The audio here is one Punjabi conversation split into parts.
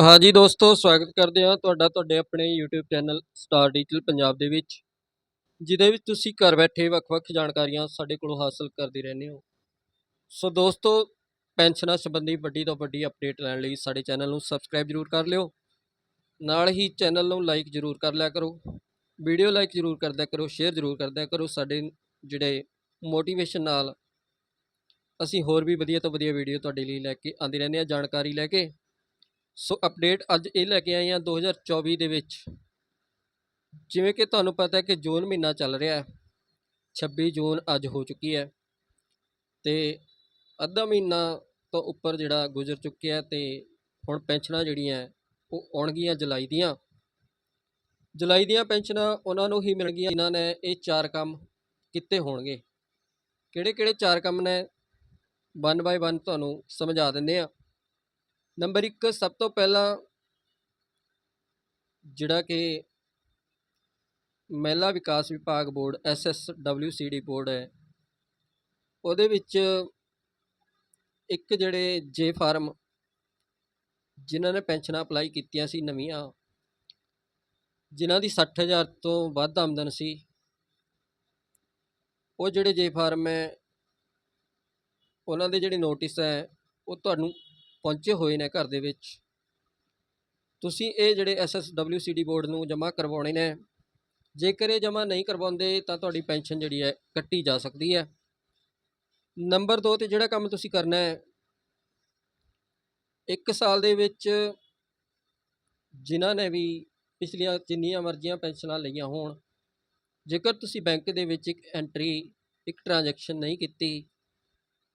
ਹਾਂਜੀ ਦੋਸਤੋ, ਸਵਾਗਤ ਕਰਦੇ ਹਾਂ ਤੁਹਾਡਾ, ਤੁਹਾਡੇ ਆਪਣੇ YouTube channel star digital Punjab ਦੇ ਵਿੱਚ, ਜਿਹਦੇ ਵਿੱਚ ਤੁਸੀਂ ਘਰ ਬੈਠੇ ਵੱਖ-ਵੱਖ ਜਾਣਕਾਰੀਆਂ ਸਾਡੇ ਕੋਲੋਂ ਹਾਸਲ ਕਰਦੇ ਰਹਿੰਦੇ ਹੋ। ਸੋ ਦੋਸਤੋ, ਪੈਨਸ਼ਨਾਂ ਸੰਬੰਧੀ ਵੱਡੀ ਤੋਂ ਵੱਡੀ ਅਪਡੇਟ ਲੈਣ ਲਈ ਸਾਡੇ ਚੈਨਲ ਨੂੰ ਸਬਸਕ੍ਰਾਈਬ ਜ਼ਰੂਰ ਕਰ ਲਿਓ। ਨਾਲ ਹੀ ਚੈਨਲ ਨੂੰ ਲਾਈਕ ਜ਼ਰੂਰ ਕਰ ਲਿਆ ਕਰੋ। ਵੀਡੀਓ ਲਾਈਕ ਜ਼ਰੂਰ ਕਰਦਿਆ ਕਰੋ ਸ਼ੇਅਰ ਜ਼ਰੂਰ ਕਰਦਿਆ ਕਰੋ। ਸਾਡੇ ਜਿਹੜੇ ਮੋਟੀਵੇਸ਼ਨ ਨਾਲ ਅਸੀਂ ਹੋਰ ਵੀ ਵਧੀਆ ਤੋਂ ਵਧੀਆ ਵੀਡੀਓ ਤੁਹਾਡੇ ਲਈ ਲੈ ਕੇ ਆਉਂਦੇ ਰਹਿੰਦੇ ਹਾਂ, ਜਾਣਕਾਰੀ ਲੈ ਕੇ। ਸੋ ਅਪਡੇਟ ਅੱਜ ਇਹ ਲੈ ਕੇ ਆਏ ਹਾਂ 2024 ਦੇ ਵਿੱਚ। ਜਿਵੇਂ ਕਿ ਤੁਹਾਨੂੰ ਪਤਾ ਹੈ ਕਿ ਜੂਨ ਮਹੀਨਾ ਚੱਲ ਰਿਹਾ ਹੈ। 26 ਜੂਨ ਅੱਜ ਹੋ ਚੁੱਕੀ ਹੈ ਤੇ ਅੱਧਾ ਮਹੀਨਾ ਤੋਂ ਉੱਪਰ ਜਿਹੜਾ ਗੁਜ਼ਰ ਚੁੱਕਿਆ ਹੈ ਤੇ ਹੁਣ ਪੈਨਸ਼ਨਾਂ ਜਿਹੜੀਆਂ ਉਹ ਆਉਣਗੀਆਂ ਜੁਲਾਈ ਦੀਆਂ। ਜੁਲਾਈ ਦੀਆਂ ਪੈਨਸ਼ਨਾਂ ਉਹਨਾਂ ਨੂੰ ਹੀ ਮਿਲਣਗੀਆਂ ਜਿਨ੍ਹਾਂ ਨੇ ਇਹ ਚਾਰ ਕੰਮ ਕੀਤੇ ਹੋਣਗੇ। ਕਿਹੜੇ ਕਿਹੜੇ ਚਾਰ ਕੰਮ ਨੇ? ਵਨ ਬਾਏ ਵਨ ਤੁਹਾਨੂੰ ਸਮਝਾ ਦਿੰਦੇ ਆ ਨੰਬਰ 1 ਸਭ ਤੋਂ ਪਹਿਲਾਂ ਜਿਹੜਾ ਕਿ ਮਹਿਲਾ ਵਿਕਾਸ ਵਿਭਾਗ ਬੋਰਡ ਐਸਐਸਡਬਲਯੂਸੀਡੀ ਬੋਰਡ ਹੈ। ਉਹਦੇ ਵਿੱਚ ਇੱਕ ਜਿਹੜੇ ਜੇ ਫਾਰਮ ਜਿਨ੍ਹਾਂ ਨੇ ਪੈਨਸ਼ਨਾਂ ਅਪਲਾਈ ਕੀਤੀਆਂ ਸੀ ਨਵੀਆਂ, ਜਿਨ੍ਹਾਂ ਦੀ 60000 ਤੋਂ ਵੱਧ ਆਮਦਨ ਸੀ, ਉਹ ਜਿਹੜੇ ਜੇ ਫਾਰਮ ਹੈ, ਉਹਨਾਂ ਦੇ ਜਿਹੜੇ ਨੋਟਿਸ ਹੈ, ਉਹ ਤੁਹਾਨੂੰ ਪਹੁੰਚੇ ਹੋਏ ਨੇ ਘਰ ਦੇ ਵਿੱਚ। ਤੁਸੀਂ ਇਹ ਜਿਹੜੇ ਐਸਐਸਡਬਲਯੂਸੀਡੀ ਬੋਰਡ ਨੂੰ ਜਮ੍ਹਾਂ ਕਰਵਾਉਣੇ ਨੇ। ਜੇਕਰ ਇਹ ਜਮ੍ਹਾਂ ਨਹੀਂ ਕਰਵਾਉਂਦੇ, ਤਾਂ ਤੁਹਾਡੀ ਪੈਨਸ਼ਨ ਜਿਹੜੀ ਹੈ, ਕੱਟੀ ਜਾ ਸਕਦੀ ਹੈ। ਨੰਬਰ 2 ਤੇ ਜਿਹੜਾ ਕੰਮ ਤੁਸੀਂ ਕਰਨਾ ਹੈ, ਇੱਕ ਸਾਲ ਦੇ ਵਿੱਚ ਜਿਨ੍ਹਾਂ ਨੇ ਵੀ ਪਿਛਲੀਆਂ ਜਿੰਨੀਆਂ ਮਰਜ਼ੀਆਂ ਪੈਨਸ਼ਨਾਂ ਲਈਆਂ ਹੋਣ, ਜੇਕਰ ਤੁਸੀਂ ਬੈਂਕ ਦੇ ਵਿੱਚ ਇੱਕ ਐਂਟਰੀ, ਇੱਕ ਟ੍ਰਾਂਜੈਕਸ਼ਨ ਨਹੀਂ ਕੀਤੀ,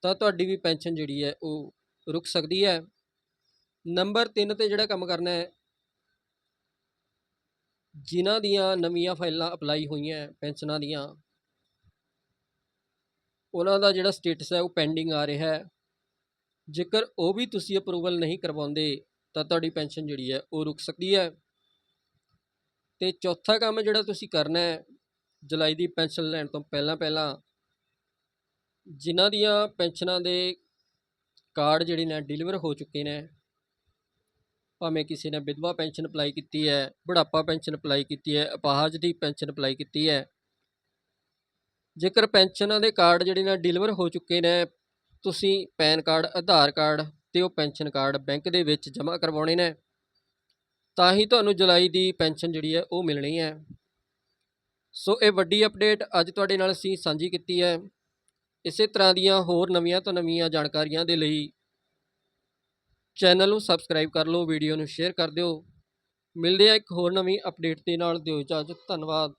ਤਾਂ ਤੁਹਾਡੀ ਵੀ ਪੈਨਸ਼ਨ ਜਿਹੜੀ ਹੈ, ਉਹ ਰੁਕ ਸਕਦੀ ਹੈ। ਨੰਬਰ 3 ਤੇ ਜਿਹੜਾ ਕੰਮ ਕਰਨਾ ਹੈ, ਜਿਨ੍ਹਾਂ ਦੀਆਂ ਨਵੀਆਂ ਫਾਈਲਾਂ ਅਪਲਾਈ ਹੋਈਆਂ ਪੈਨਸ਼ਨਾਂ ਦੀਆਂ, ਉਹਨਾਂ ਦਾ ਜਿਹੜਾ ਸਟੇਟਸ ਹੈ ਉਹ ਪੈਂਡਿੰਗ ਆ ਰਿਹਾ ਹੈ। ਜੇਕਰ ਉਹ ਵੀ ਤੁਸੀਂ ਅਪਰੂਵਲ ਨਹੀਂ ਕਰਵਾਉਂਦੇ, ਤਾਂ ਤੁਹਾਡੀ ਪੈਨਸ਼ਨ ਜਿਹੜੀ ਹੈ ਉਹ ਰੁਕ ਸਕਦੀ ਹੈ। ਤੇ ਚੌਥਾ ਕੰਮ ਜਿਹੜਾ ਤੁਸੀਂ ਕਰਨਾ ਹੈ, ਜੁਲਾਈ ਦੀ ਪੈਨਸ਼ਨ ਲੈਣ ਤੋਂ ਪਹਿਲਾਂ ਪਹਿਲਾਂ ਜਿਨ੍ਹਾਂ ਦੀਆਂ ਪੈਨਸ਼ਨਾਂ ਦੇ ਕਾਰਡ ਜਿਹੜੇ ਨੇ ਡਿਲੀਵਰ ਹੋ ਚੁੱਕੇ ਨੇ। ਭਾਵੇਂ ਕਿਸੇ ਨੇ ਵਿਧਵਾ ਪੈਨਸ਼ਨ ਅਪਲਾਈ ਕੀਤੀ ਹੈ, ਬੁਢਾਪਾ ਪੈਨਸ਼ਨ ਅਪਲਾਈ ਕੀਤੀ ਹੈ, ਅਪਾਹਜ ਦੀ ਪੈਨਸ਼ਨ ਅਪਲਾਈ ਕੀਤੀ ਹੈ। ਜੇਕਰ ਪੈਨਸ਼ਨਾਂ ਦੇ ਕਾਰਡ ਜਿਹੜੇ ਨੇ ਡਿਲੀਵਰ ਹੋ ਚੁੱਕੇ ਨੇ, ਤੁਸੀਂ ਪੈਨ ਕਾਰਡ, ਆਧਾਰ ਕਾਰਡ ਤੇ ਉਹ ਪੈਨਸ਼ਨ ਕਾਰਡ ਬੈਂਕ ਦੇ ਵਿੱਚ ਜਮ੍ਹਾਂ ਕਰਵਾਉਣੇ ਨੇ। ਤਾਂ ਹੀ ਤੁਹਾਨੂੰ ਜੁਲਾਈ ਦੀ ਪੈਨਸ਼ਨ ਜਿਹੜੀ ਹੈ ਉਹ ਮਿਲਣੀ ਹੈ। ਸੋ ਇਹ ਵੱਡੀ ਅਪਡੇਟ ਅੱਜ ਤੁਹਾਡੇ ਨਾਲ ਅਸੀਂ ਸਾਂਝੀ ਕੀਤੀ ਹੈ। ਇਸੇ ਤਰ੍ਹਾਂ ਦੀਆਂ ਹੋਰ ਨਵੀਆਂ ਤੋਂ ਨਵੀਆਂ ਜਾਣਕਾਰੀਆਂ ਦੇ ਲਈ ਚੈਨਲ ਨੂੰ ਸਬਸਕ੍ਰਾਈਬ ਕਰ ਲਓ, ਵੀਡੀਓ ਨੂੰ ਸ਼ੇਅਰ ਕਰ ਦਿਓ। ਮਿਲਦੇ ਆ ਇੱਕ ਹੋਰ ਨਵੀਂ ਅਪਡੇਟ ਦੇ ਨਾਲ। ਦਿਓ ਇਜਾਜ਼ਤ, ਧੰਨਵਾਦ।